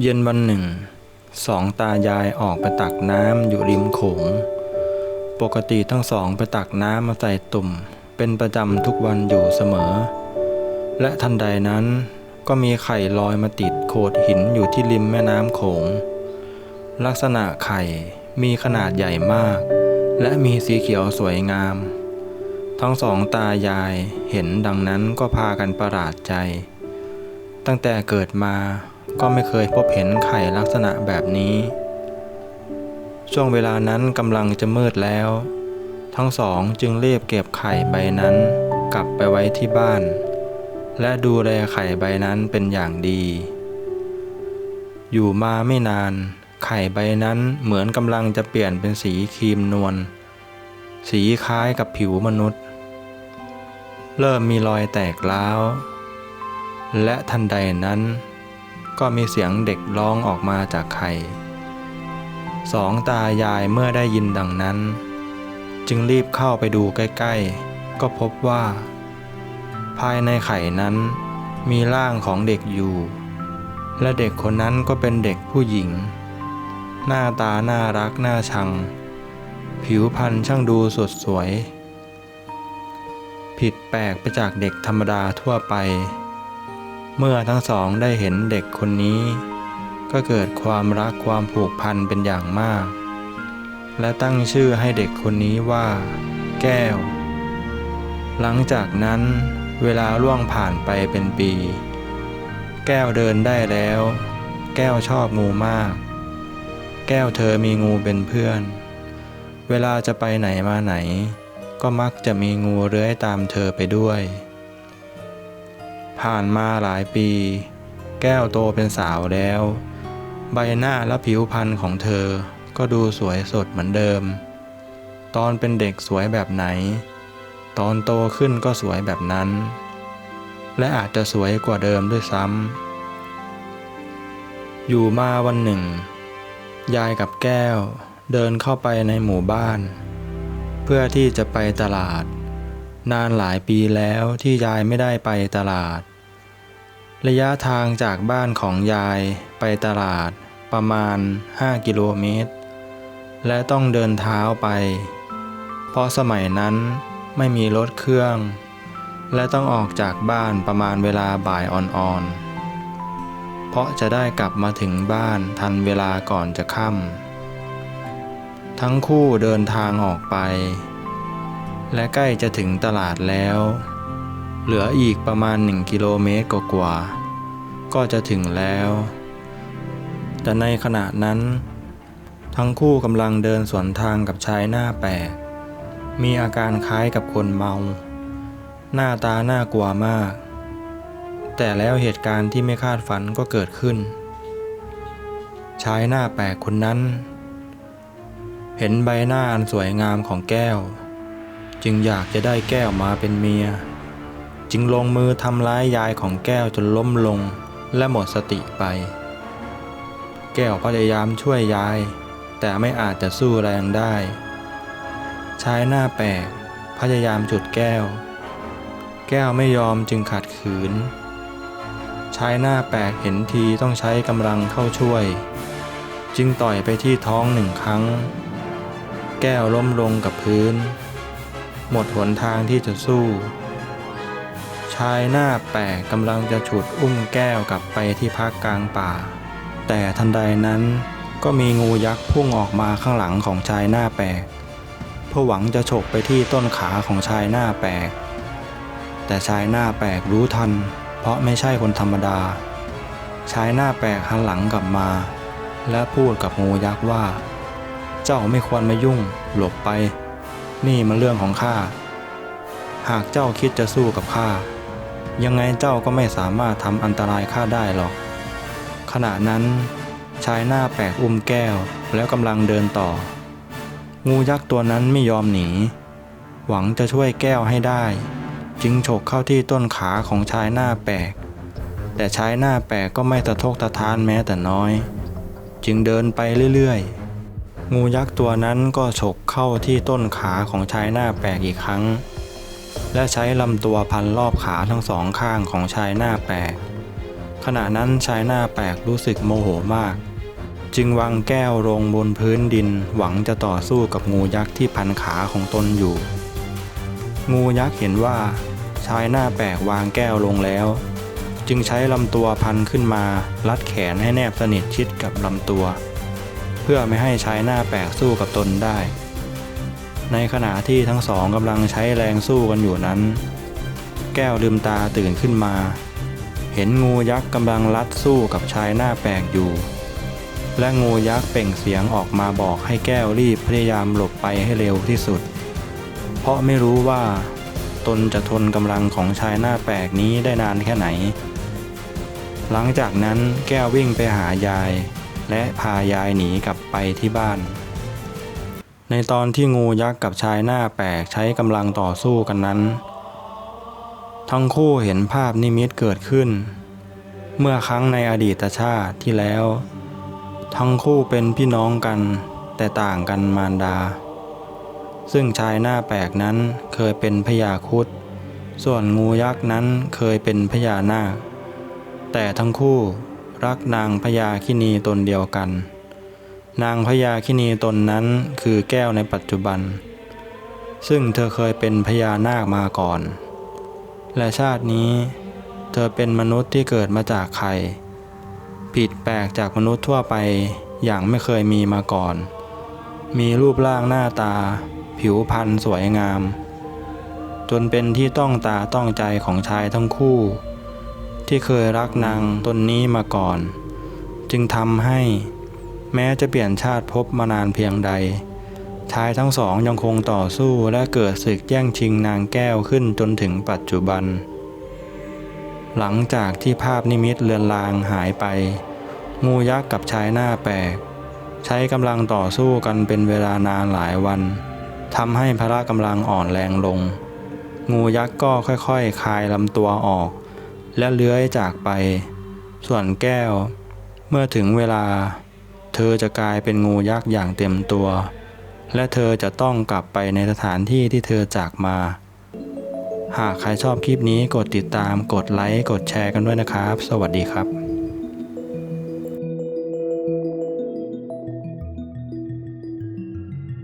เย็นวันหนึ่ง สองตายายออกไปตักน้ำอยู่ริมโขง ปกติทั้งสองไปตักน้ำมาใส่ตุ่ม เป็นประจำทุกวันอยู่เสมอ และทันใดนั้นก็มีไข่ลอยมาติดโขดหินอยู่ที่ริมแม่น้ำโขง ลักษณะไข่มีขนาดใหญ่มาก และมีสีเขียวสวยงาม ทั้งสองตายายเห็นดังนั้นก็พากันประหลาดใจ ตั้งแต่เกิดมาก็ไม่เคยพบเห็นไข่ลักษณะแบบนี้ ช่วงเวลานั้นกำลังจะมืดแล้ว ทั้งสองจึงเรีบเก็บไข่ใบนั้น กลับไปไว้ที่บ้าน และดูแลไข่ใบนั้นเป็นอย่างดี อยู่มาไม่นาน ไข่ใบนั้นเหมือนกำลังจะเปลี่ยนเป็นสีครีมนวลสีคล้ายกับผิวมนุษย์ เริ่มมีรอยแตกร้าว และทันใดนั้น ก็มีเสียงเด็กร้องออกมาจากไข่สองตายายเมื่อได้ยินดังนั้น จึงรีบเข้าไปดูใกล้ๆ ก็พบว่า ภายในไข่นั้นมีร่างของเด็กอยู่ และเด็กคนนั้นก็เป็นเด็กผู้หญิง หน้าตาน่ารักน่าชัง ผิวพรรณช่างดูสดสวย ผิดแปลกไปจากเด็กธรรมดาทั่วไป เมื่อทั้งสองได้เห็นเด็กคนนี้ ก็เกิดความรักความผูกพันเป็นอย่างมาก และตั้งชื่อให้เด็กคนนี้ว่า แก้ว หลังจากนั้นเวลาล่วงผ่านไปเป็นปี แก้วเดินได้แล้ว แก้วชอบงูมาก แก้วเธอมีงูเป็นเพื่อน เวลาจะไปไหนมาไหน ก็มักจะมีงูเลื้อยตามเธอไปด้วย ผ่านมาหลายปี แก้วโตเป็นสาวแล้ว ใบหน้าและผิวพรรณของเธอก็ดูสวยสดเหมือนเดิม ตอนเป็นเด็กสวยแบบไหน ตอนโตขึ้นก็สวยแบบนั้น และอาจจะสวยกว่าเดิมด้วยซ้ำ อยู่มาวันหนึ่ง ยายกับแก้วเดินเข้าไปในหมู่บ้าน พื่อที่จะไปตลาด นานหลายปีแล้วที่ยายไม่ได้ไปตลาด ระยะทางจากบ้านของยายไปตลาดประมาณ 5 กิโลเมตร และต้องเดินเท้าไป เพราะสมัยนั้นไม่มีรถเครื่อง และต้องออกจากบ้านประมาณเวลาบ่ายอ่อนๆ เพราะจะได้กลับมาถึงบ้านทันเวลาก่อนจะค่ำ ทั้งคู่เดินทางออกไป และใกล้จะถึงตลาดแล้ว เหลืออีกประมาณหนึ่งกิโลเมตรกว่าๆก็จะถึงแล้ว แต่ในขณะนั้น ทั้งคู่กำลังเดินสวนทางกับชายหน้าแปลก มีอาการคล้ายกับคนเมา หน้าตาน่ากลัวมาก แต่แล้วเหตุการณ์ที่ไม่คาดฝันก็เกิดขึ้น ชายหน้าแปลกคนนั้น เห็นใบหน้าอันสวยงามของแก้ว จึงอยากจะได้แก้วมาเป็นเมีย จึงลงมือทำร้ายยายของแก้วจนล้มลงและหมดสติไป แก้วพยายามช่วยยาย แต่ไม่อาจจะสู้แรงได้ ชายหน้าแปลกพยายามจุดแก้ว แก้วไม่ยอมจึงขัดขืน ชายหน้าแปลกเห็นทีต้องใช้กำลังเข้าช่วย จึงต่อยไปที่ท้องหนึ่งครั้ง แก้วล้มลงกับพื้น หมดหนทางที่จะสู้ ชายหน้าแปลกกำลังจะฉุดอุ้มแก้วกลับไปที่พักกลางป่า แต่ทันใดนั้นก็มีงูยักษ์พุ่งออกมาข้างหลังของชายหน้าแปลกเพื่อหวังจะฉกไปที่ต้นขาของชายหน้าแปลก แต่ชายหน้าแปลกรู้ทัน เพราะไม่ใช่คนธรรมดา ชายหน้าแปลกหันหลังกลับมา และพูดกับงูยักษ์ว่า เจ้าไม่ควรมายุ่ง หลบไป นี่มันเรื่องของข้า หากเจ้าคิดจะสู้กับข้า ยังไงเจ้าก็ไม่สามารถทำอันตรายข้าได้หรอก ขณะนั้น ชายหน้าแปลกอุ้มแก้วแล้วกำลังเดินต่อ งูยักษ์ตัวนั้นไม่ยอมหนี หวังจะช่วยแก้วให้ได้ จึงฉกเข้าที่ต้นขาของชายหน้าแปลก แต่ชายหน้าแปลกก็ไม่ตะทกตะทานแม้แต่น้อย จึงเดินไปเรื่อยๆ งูยักษ์ตัวนั้นก็ฉกเข้าที่ต้นขาของชายหน้าแปลกอีกครั้ง และใช้ลำตัวพันรอบขาทั้งสองข้างของชายหน้าแปลก ขณะนั้นชายหน้าแปลกรู้สึกโมโหมาก จึงวางแก้วลงบนพื้นดินหวังจะต่อสู้กับงูยักษ์ที่พันขาของตนอยู่ งูยักษ์เห็นว่า ชายหน้าแปลกวางแก้วลงแล้ว จึงใช้ลำตัวพันขึ้นมารัดแขนให้แนบสนิทชิดกับลำตัว เพื่อไม่ให้ชายหน้าแปลกสู้กับตนได้ ในขณะที่ทั้งสองกำลังใช้แรงสู้กันอยู่นั้น แก้วลืมตาตื่นขึ้นมา เห็นงูยักษ์กำลังลัดสู้กับชายหน้าแปลกอยู่ และงูยักษ์เป่งเสียงออกมาบอกให้แก้วรีบพยายามหลบไปให้เร็วที่สุด เพราะไม่รู้ว่า ตนจะทนกำลังของชายหน้าแปลกนี้ได้นานแค่ไหน หลังจากนั้นแก้ววิ่งไปหายาย และพายายหนีกลับไปที่บ้าน ในตอนที่งูยักษ์กับชายหน้าแปลกใช้กำลังต่อสู้กันนั้น ทั้งคู่เห็นภาพนิมิตเกิดขึ้น เมื่อครั้งในอดีตชาติที่แล้ว ทั้งคู่เป็นพี่น้องกัน แต่ต่างกันมารดา ซึ่งชายหน้าแปลกนั้นเคยเป็นพญาคุดส่วนงูยักษ์นั้นเคยเป็นพญานาคแต่ทั้งคู่ รักนางพญาคินีตนเดียวกัน นางพญาคินีตนนั้นคือแก้วในปัจจุบัน ซึ่งเธอเคยเป็นพญานาคมาก่อน และชาตินี้ เธอเป็นมนุษย์ที่เกิดมาจากไข่ผิดแปลกจากมนุษย์ทั่วไปอย่างไม่เคยมีมาก่อน มีรูปร่างหน้าตา ผิวพรรณสวยงาม จนเป็นที่ต้องตาต้องใจของชายทั้งคู่ ที่เคยรักนางตนนี้มาก่อน จึงทำให้แม้จะเปลี่ยนชาติภพมานานเพียงใด ชายทั้งสองยังคงต่อสู้และเกิดศึกแย่งชิงนางแก้วขึ้นจนถึงปัจจุบัน หลังจากที่ภาพนิมิตเลือนลางหายไป งูยักษ์กับชายหน้าแปลก ใช้กำลังต่อสู้กันเป็นเวลานานหลายวันทำให้พละกำลังอ่อนแรงลง งูยักษ์ก็ค่อยๆ คลายลำตัวออก และเลื้อยจากไป ส่วนแก้ว เมื่อถึงเวลา เธอจะกลายเป็นงูยักษ์อย่างเต็มตัว และเธอจะต้องกลับไปในสถานที่ที่เธอจากมา หากใครชอบคลิปนี้กดติดตามกดไลค์กดแชร์กันด้วยนะครับ สวัสดีครับ